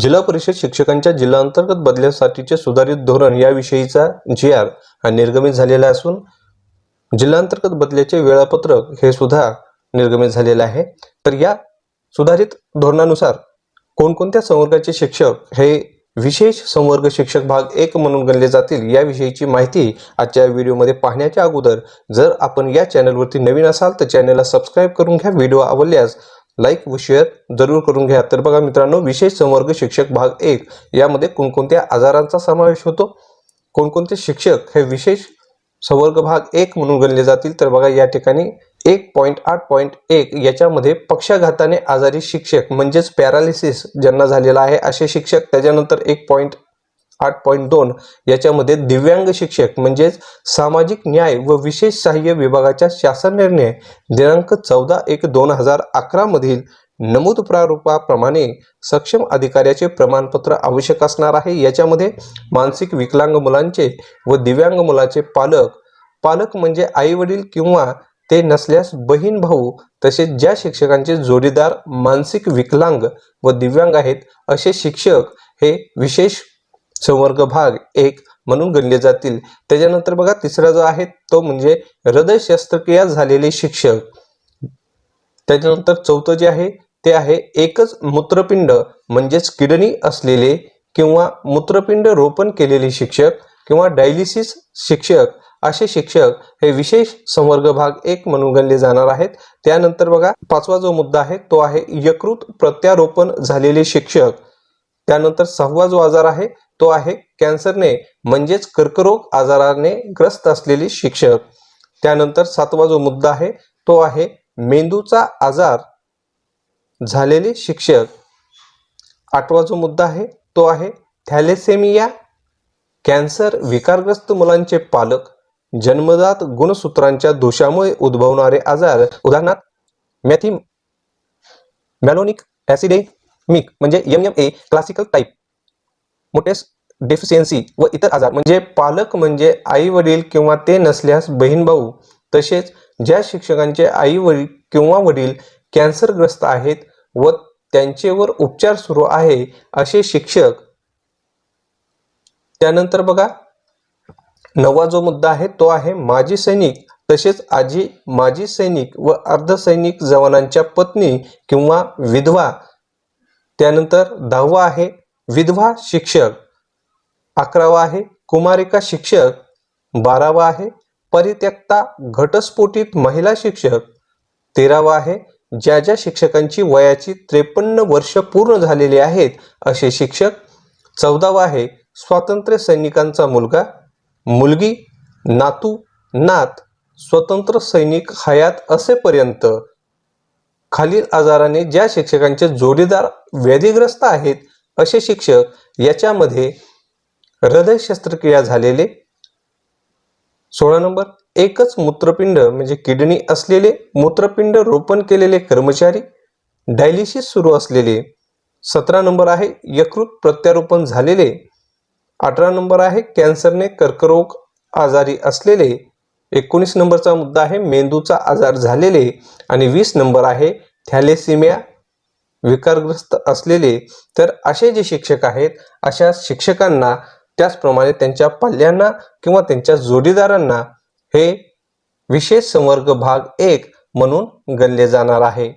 जिल्हा परिषद शिक्षकांच्या जिल्हांतर्गत बदल्यासाठीचे सुधारित धोरण याविषयीचा जी आर हा निर्गमित झालेला असून जिल्हांतर्गत बदल्याचे वेळापत्रक हे सुद्धा निर्गमित झालेलं आहे. तर या सुधारित धोरणानुसार कोणकोणत्या संवर्गाचे शिक्षक हे विशेष संवर्ग शिक्षक भाग एक म्हणून गणले जातील याविषयीची माहिती आजच्या व्हिडिओमध्ये पाहण्याच्या अगोदर जर आपण या चॅनलवरती नवीन असाल तर चॅनलला सबस्क्राईब करून घ्या. व्हिडिओ आवडल्यास लाईक व शेअर जरूर करून घ्या. तर बघा मित्रांनो विशेष संवर्ग शिक्षक भाग एक यामध्ये कोणकोणत्या आजारांचा समावेश होतो? कोणकोणते शिक्षक हे विशेष संवर्ग भाग एक म्हणून गणले जातील? तर बघा या ठिकाणी एक पॉईंट आठ पॉईंट एक याच्यामध्ये पक्षाघाताने आजारी शिक्षक म्हणजेच पॅरालिसिस ज्यांना झालेला आहे असे शिक्षक त्याच्यानंतर एक पॉईंट आठ पॉईंट दोन याच्यामध्ये दिव्यांग शिक्षक म्हणजेच सामाजिक न्याय व विशेष सहाय्य विभागाच्या शासन निर्णय दिनांक चौदा एक दोन हजार अकरा मधील नमूद प्रारूपाप्रमाणे सक्षम अधिकाऱ्याचे प्रमाणपत्र आवश्यक असणार आहे. याच्यामध्ये मानसिक विकलांग मुलांचे व दिव्यांग मुलाचे पालक पालक म्हणजे आई वडील किंवा ते नसल्यास बहीण भाऊ तसेच ज्या शिक्षकांचे जोडीदार मानसिक विकलांग व दिव्यांग आहेत असे शिक्षक हे विशेष संवर्ग भाग एक म्हणून गणले जातील. त्याच्यानंतर बघा तिसरा जो आहे तो म्हणजे हृदय शस्त्रक्रिया झालेले शिक्षक. त्याच्यानंतर चौथं जे आहे ते आहे एकच मूत्रपिंड म्हणजेच किडनी असलेले किंवा मूत्रपिंड रोपण केलेले शिक्षक किंवा डायलिसिस शिक्षक. असे शिक्षक हे विशेष संवर्ग भाग एक म्हणून गणले जाणार आहेत. त्यानंतर बघा पाचवा जो मुद्दा आहे तो आहे यकृत प्रत्यारोपण झालेले शिक्षक. त्यानंतर सहावा जो आजार आहे तो आहे कॅन्सरने म्हणजेच कर्करोग आजाराने ग्रस्त असलेले शिक्षक. त्यानंतर सातवा जो मुद्दा आहे तो आहे मेंदूचा आजार झालेले शिक्षक. आठवा जो मुद्दा आहे तो आहे थॅलेसेमिया कॅन्सर विकारग्रस्त मुलांचे पालक. जन्मजात गुणसूत्रांच्या दोषामुळे उद्भवणारे आजार उदाहरणार्थ मॅथी मॅलोनिक ॲसिडेमिक म्हणजे M M A classical type मोटेस deficiency व इतर आजार. म्हणजे पालक म्हणजे आई वडील किंवा ते नसल्यास बहीण भाऊ तसेच ज्या शिक्षकांचे आई वडील किंवा वडील कॅन्सरग्रस्त आहेत व त्यांचेवर उपचार सुरू आहे असे शिक्षक त्यानंतर बघा नवा जो मुद्दा आहे तो आहे माजी सैनिक तसेच आजी माजी सैनिक व अर्धसैनिक जवानांच्या पत्नी किंवा विधवा. त्यानंतर दहावा आहे विधवा शिक्षक अकरावा आहे कुमारिका शिक्षक बारावा आहे परित्यक्ता घटस्फोटीत महिला शिक्षक तेरावा आहे ज्या ज्या शिक्षकांची वयाची त्रेपन्न वर्ष पूर्ण झालेली आहेत असे शिक्षक चौदावा आहे स्वातंत्र्य सैनिकांचा मुलगा मुलगी नातू नात स्वतंत्र सैनिक हयात असेपर्यंत खालील आजाराने ज्या शिक्षकांचे जोडीदार व्याधीग्रस्त आहेत असे शिक्षक याच्यामध्ये हृदय शस्त्रक्रिया झालेले सोळा नंबर एकच मूत्रपिंड म्हणजे किडनी असलेले मूत्रपिंड रोपण केलेले कर्मचारी डायलिसिस सुरू असलेले सतरा नंबर आहे यकृत प्रत्यारोपण झालेले अठरा नंबर आहे कॅन्सरने कर्करोग आजारी असलेले एकोणीस नंबरचा मुद्दा आहे मेंदूचा आजार झालेले आणि वीस नंबर आहे थॅलेसिमिया विकारग्रस्त असलेले तर असे जे शिक्षक आहेत अशा शिक्षकांना त्याचप्रमाणे त्यांच्या पाल्यांना किंवा त्यांच्या जोडीदारांना हे विशेष संवर्ग भाग एक म्हणून गणले जाणार आहे.